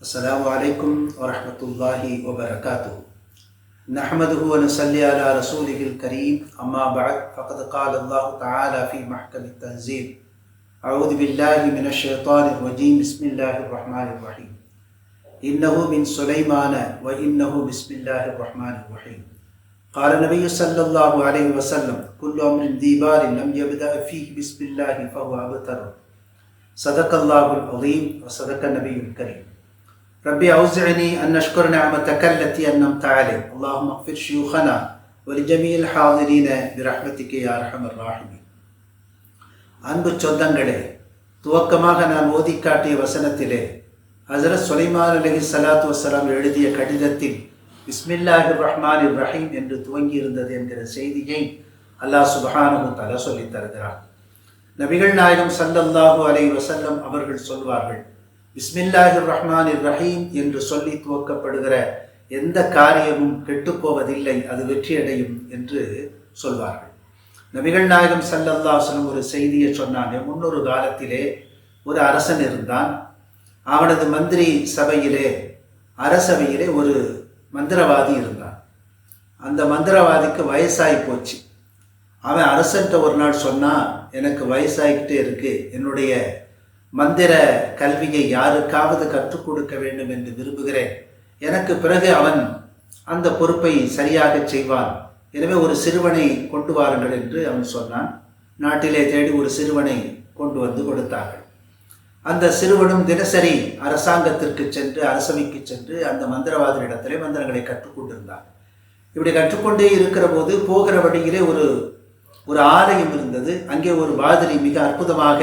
السلام عليكم ورحمة الله وبركاته. نحمده ونصلي على رسوله الكريم أما بعد فقد قال الله تعالى في محكم التنزيل أعوذ بالله من الشيطان الرجيم بسم الله الرحمن الرحيم. إنه من سليمان وإنه بسم الله الرحمن الرحيم. قال النبي صلى الله عليه وسلم كل أمر ذي بال لم يبدأ فيه بسم الله فهو أبتر. صدق الله العظيم وصدق النبي الكريم. ربي أوزعني أن نشكر نعمتك التي أنعمت علي اللهم اغفر شيوخنا ولجميع الحاضرين برحمتك يا أرحم الراحمين அன்பு சொந்தங்களே துவக்கமாக நான் ஓதி காட்டிய வசனத்திலே ஹசரத் சுலைமான் அலஹி சலாத்து வசலாம் எழுதிய கடிதத்தில் பிஸ்மில்லாஹி ரஹ்மான் ரஹீம் என்று துவங்கி இருந்தது என்கிற செய்தியை அல்லாஹ் சுபஹானு தலா சொல்லித் தருகிறார் நபிகள் நாயகம் சல்லல்லாஹு அலை வசல்லம் அவர்கள் சொல்வார்கள் பிஸ்மில்லாஹிர் ரஹ்மான் ரஹீம் என்று சொல்லி துவக்கப்படுகிற எந்த காரியமும் கெட்டுப்போவதில்லை அது வெற்றியடையும் என்று சொல்வார்கள். நபிகள் நாயகம் சல்லல்லாஹலம் ஒரு செய்தியை சொன்னாங்க. முன்னொரு காலத்திலே ஒரு அரசன் இருந்தான். அவனது மந்திரி சபையிலே அரசவையிலே ஒரு மந்திரவாதி இருந்தான். அந்த மந்திரவாதிக்கு வயசாகி போச்சு. அவன் அரசன்ட்ட ஒரு நாள் சொன்னான் எனக்கு வயசாகிக்கிட்டே இருக்கு. என்னுடைய மந்திர கல்வியை யாருக்காவது கற்றுக் கொடுக்க வேண்டும் என்று விரும்புகிறேன். எனக்கு பிறகு அவன் அந்த பொறுப்பை சரியாக செய்வான். எனவே ஒரு சிறுவனை கொண்டு வாருங்கள் என்று அவன் சொன்னான். நாட்டிலே தேடி ஒரு சிறுவனை கொண்டு வந்து கொடுத்தார்கள். அந்த சிறுவனும் தினசரி அரசாங்கத்திற்கு சென்று அரசவைக்கு சென்று அந்த மந்திரவாதியிடத்திலே மந்திரங்களை கற்றுக்கொண்டிருந்தான் இப்படி கற்றுக்கொண்டே இருக்கிற போது போகிற வழியிலே ஒரு ஒரு ஆலயம் இருந்தது. அங்கே ஒரு வாதிரி மிக அற்புதமாக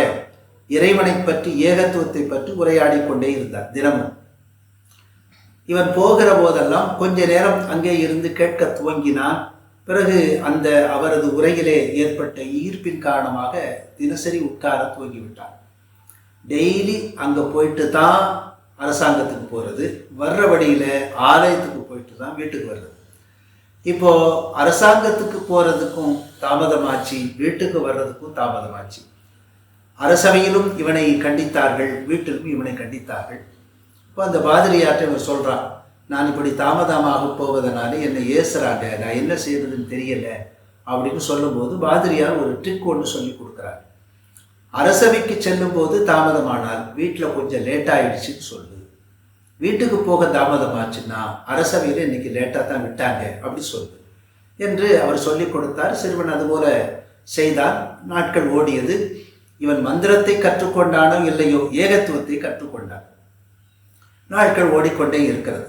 இறைவனை பற்றி ஏகத்துவத்தை பற்றி உரையாடி கொண்டே இருந்தார் தினமும். இவன் போகிற போதெல்லாம் கொஞ்ச நேரம் அங்கே இருந்து கேட்க துவங்கினான். பிறகு அந்த அவரது உரையிலே ஏற்பட்ட ஈர்ப்பின் காரணமாக தினசரி உட்கார துவங்கிவிட்டான். டெய்லி அங்கே போயிட்டு தான் அரசாங்கத்துக்கு போகிறது வர்ற வழியில் ஆலயத்துக்கு போயிட்டு தான் வீட்டுக்கு வர்றது. இப்போ அரசாங்கத்துக்கு போகிறதுக்கும் தாமதமாச்சு வீட்டுக்கு வர்றதுக்கும் தாமதமாச்சு. அரசவையிலும் இவனை கண்டித்தார்கள் வீட்டிலும் இவனை கண்டித்தார்கள். இப்போ அந்த பாதிரியாற்றை இவர் சொல்கிறான் நான் இப்படி தாமதமாக போவதனால என்னை ஏசுறாங்க நான் என்ன செய்யறதுன்னு தெரியல அப்படின்னு சொல்லும்போது பாதிரியார் ஒரு ட்ரிக் ஒன்று சொல்லி கொடுக்குறாரு. அரசவைக்கு செல்லும்போது தாமதமானால் வீட்டில் கொஞ்சம் லேட் ஆயிடுச்சுன்னு சொல்லு. வீட்டுக்கு போக தாமதமாச்சுன்னா அரசவையில் இன்னைக்கு லேட்டாக தான் விட்டாங்க அப்படி சொல்லு என்று அவர் சொல்லி கொடுத்தார். சிறுவன் அதுபோல செய்தான். நாட்கள் ஓடியது. இவன் மந்திரத்தை கற்றுக்கொண்டானோ இல்லையோ ஏகத்துவத்தை கற்றுக்கொண்டான். நாட்கள் ஓடிக்கொண்டே இருக்கிறது.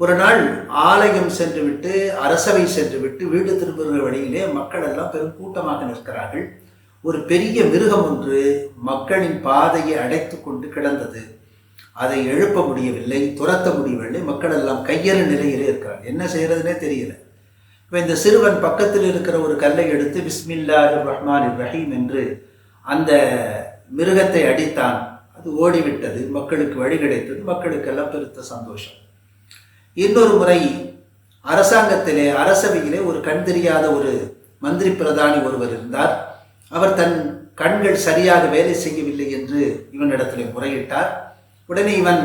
ஒரு நாள் ஆலயம் சென்று விட்டு அரசவை சென்று விட்டு வீடு திரும்புகிற வழியிலே மக்கள் எல்லாம் பெரும் கூட்டமாக நிற்கிறார்கள். ஒரு பெரிய மிருகம் ஒன்று மக்களின் பாதையை அடைத்து கொண்டு கிடந்தது. அதை எழுப்ப முடியவில்லை துரத்த முடியவில்லை. மக்கள் எல்லாம் கையறு நிலையிலே இருக்கிறார் என்ன செய்யறதுனே தெரியல. இப்போ இந்த சிறுவன் பக்கத்தில் இருக்கிற ஒரு கல்லை எடுத்து பிஸ்மில்லா ரஹ்மான் ரஹீம் என்று அந்த மிருகத்தை அடித்தான். அது ஓடிவிட்டது. மக்களுக்கு வழி கிடைத்தது. மக்களுக்கெல்லாம் பெருத்த சந்தோஷம். இன்னொரு முறை அரசாங்கத்திலே அரசவையிலே ஒரு கண் தெரியாத ஒரு மந்திரி பிரதானி ஒருவர் இருந்தார். அவர் தன் கண்கள் சரியாக வேலை செய்யவில்லை என்று இவனிடத்தில் முறையிட்டார். உடனே இவன்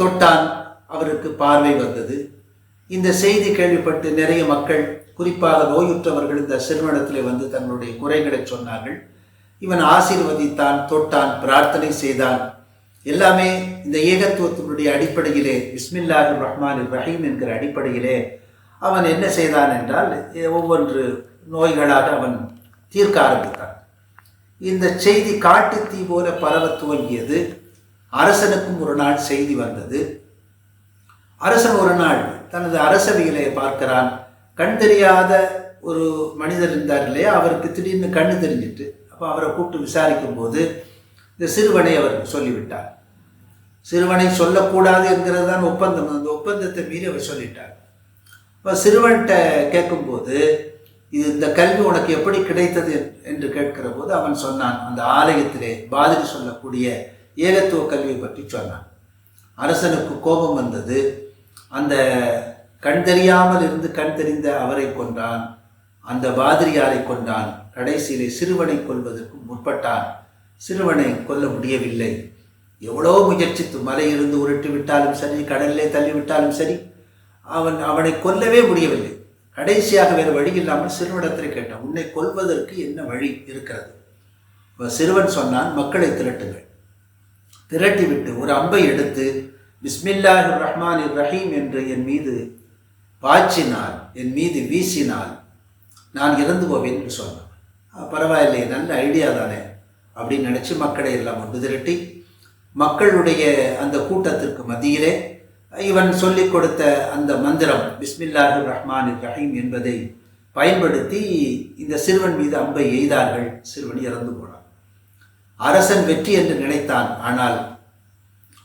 தொட்டான். அவருக்கு பார்வை வந்தது. இந்த செய்தி கேள்விப்பட்டு நிறைய மக்கள் குறிப்பாக நோயுற்றவர்கள் இந்த சிறுவனத்தில் வந்து தங்களுடைய குறைகளை சொன்னார்கள். இவன் ஆசீர்வதித்தான் தொட்டான் பிரார்த்தனை செய்தான். எல்லாமே இந்த ஏகத்துவத்தினுடைய அடிப்படையிலே பிஸ்மில்லாஹு ரஹ்மான் ரஹீம் என்கிற அடிப்படையிலே அவன் என்ன செய்தான் என்றால் ஒவ்வொன்று நோய்களாக அவன் தீர்க்க ஆரம்பித்தான். இந்த செய்தி காட்டு தீ போல பரவ துவங்கியது. அரசனுக்கும் ஒரு நாள் செய்தி வந்தது. அரசன் ஒரு நாள் தனது அரசவையிலே பார்க்கிறான். கண் தெரியாத ஒரு மனிதர் இருந்தார் இல்லையா? அவருக்கு திடீர்னு கண்ணு தெரிஞ்சிட்டு அப்போ அவரை கூப்பிட்டு விசாரிக்கும் போது இந்த சிறுவனை அவர் சொல்லிவிட்டார். சிறுவனை சொல்லக்கூடாது என்கிறது தான் ஒப்பந்தம். அந்த ஒப்பந்தத்தை மீறி அவர் சொல்லிட்டார். இப்போ சிறுவன்கிட்ட கேட்கும்போது இது இந்த கல்வி உனக்கு எப்படி கிடைத்தது என்று கேட்கிற போது அவன் சொன்னான் அந்த ஆலயத்திலே பாதிரி சொல்லக்கூடிய ஏகத்துவ கல்வியை பற்றி சொன்னான். அரசனுக்கு கோபம் வந்தது. அந்த கண் தெரியாமல் இருந்து கண் தெரிந்த அவரை கொண்டான் அந்த பாதிரியாரை கொண்டான் கடைசியிலே சிறுவனை கொள்வதற்கு முற்பட்டான் சிறுவனை கொல்ல முடியவில்லை. எவ்வளோ முயற்சித்து மலையிலிருந்து உருட்டி விட்டாலும் சரி கடலிலே தள்ளிவிட்டாலும் சரி அவன் அவனை கொல்லவே முடியவில்லை. கடைசியாக வேறு வழி இல்லாமல் சிறுவனிடத்தில் கேட்டான் உன்னை கொல்வதற்கு என்ன வழி இருக்கிறது? சிறுவன் சொன்னான் மக்களை திரட்டுங்கள். திரட்டிவிட்டு ஒரு அம்பை எடுத்து பிஸ்மில்லாஹ் ரஹ்மான் ரஹீம் என்று என் மீது பாய்ச்சினால் என் மீது வீசினால் நான் இறந்து போவேன் என்று சொன்னான். பரவாயில்லையே பரவாயில்லை நல்ல ஐடியா தானே அப்படின்னு நினச்சி மக்களை எல்லாம் ஒன்று திரட்டி மக்களுடைய அந்த கூட்டத்திற்கு மத்தியிலே இவன் சொல்லிக் கொடுத்த அந்த மந்திரம் பிஸ்மில்லாஹு ரஹ்மான் ரஹீம் என்பதை பயன்படுத்தி இந்த சிறுவன் மீது அம்பை எய்தார்கள் சிறுவன் இறந்து போனான். அரசன் வெற்றி என்று நினைத்தான் ஆனால்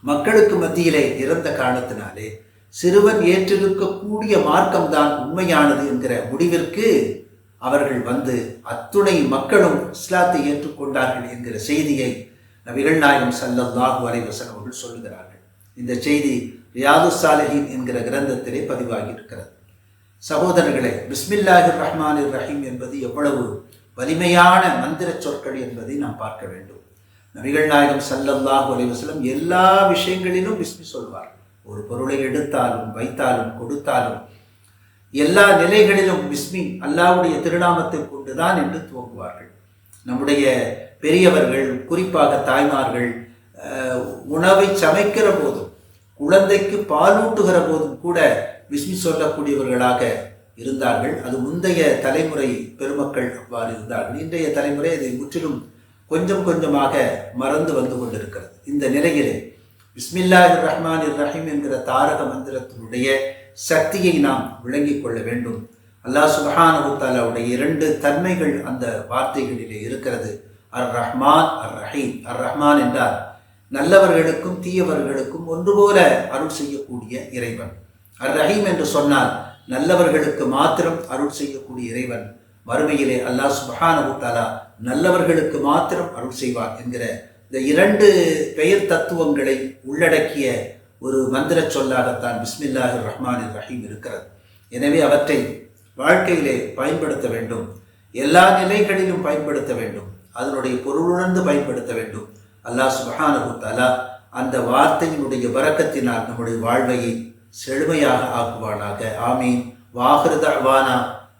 மக்களுக்கு மத்தியிலே இறந்த காரணத்தினாலே சிறுவன் ஏற்றிருக்கக்கூடிய மார்க்கம்தான் உண்மையானது என்கிற முடிவிற்கு அவர்கள் வந்து அத்துணை மக்களும் இஸ்லாத்தை ஏற்றுக்கொண்டார்கள் என்கிற செய்தியை நபிகள் நாயகம் சல்லல்லாஹு அலைஹி வஸல்லம் அவர்கள் சொல்லுகிறார்கள். இந்த செய்தி ரியாது சாலஹின் என்கிற கிரந்தத்திலே பதிவாகி இருக்கிறது சகோதரர்களே பிஸ்மில்லாஹிர் ரஹ்மானிர் ரஹீம் என்பது எவ்வளவு வலிமையான மந்திர சொற்கள் என்பதை நாம் பார்க்க வேண்டும். நபிகள் நாயகம் சல்லல்லாஹு அலைஹி எல்லா விஷயங்களிலும் பிஸ்மி சொல்வார். ஒரு பொருளை எடுத்தாலும் வைத்தாலும் கொடுத்தாலும் எல்லா நிலைகளிலும் பிஸ்மி அல்லாவுடைய திருநாமத்தை கொண்டுதான் என்று துவங்குவார்கள். நம்முடைய பெரியவர்கள் குறிப்பாக தாய்மார்கள் உணவை சமைக்கிற போதும் குழந்தைக்கு பாலூட்டுகிற போதும் கூட பிஸ்மி சொல்லக்கூடியவர்களாக இருந்தார்கள். அது முந்தைய தலைமுறை பெருமக்கள் அவ்வாறு இருந்தார்கள். இன்றைய தலைமுறை அதை முற்றிலும் கொஞ்சம் கொஞ்சமாக மறந்து வந்து கொண்டிருக்கிறது. இந்த நிலையிலே பிஸ்மில்லாஹிர் ரஹ்மான் ரஹீம் என்கிற தாரக மந்திரத்தினுடைய சக்தியை நாம் விளங்கிக் கொள்ள வேண்டும். அல்லாஹ் சுபஹானுத்தாலாவுடைய இரண்டு தன்மைகள் அந்த வார்த்தைகளிலே இருக்கிறது. அர் ரஹ்மான் அர் ரஹீம் அர் ரஹ்மான் என்றால் நல்லவர்களுக்கும் தீயவர்களுக்கும் ஒன்று போல அருள் செய்யக்கூடிய இறைவன். அர் ரஹீம் என்று சொன்னால் நல்லவர்களுக்கு மாத்திரம் அருள் செய்யக்கூடிய இறைவன். மறுமையிலே அல்லாஹ் சுபஹானபுத்தாலா நல்லவர்களுக்கு மாத்திரம் அருள் செய்வார் என்கிற இந்த இரண்டு பெயர் தத்துவங்களை உள்ளடக்கிய ஒரு மந்திர சொல்லாகத்தான் பிஸ்மில்லாஹிர் ரஹ்மானிர் ரஹீம் இருக்கிறது. எனவே அவற்றை வாழ்க்கையிலே பயன்படுத்த வேண்டும். எல்லா நிலைகளிலும் பயன்படுத்த வேண்டும். அதனுடைய பொருளுணர்ந்து பயன்படுத்த வேண்டும். அல்லாஹ் சுபஹானஹு தஆலா அந்த வார்த்தையினுடைய வரக்கத்தினால் நம்முடைய வாழ்வையை செழுமையாக ஆக்குவானாக. ஆமீன். வாஹிரு தஅவானா.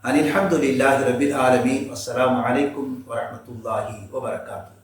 அனில் ஹம்துலில்லாஹி ரபில் ஆலமீன். அஸ்லாம் அலைக்கும் வரமத்துல்லாஹி வபரகாத்துஹு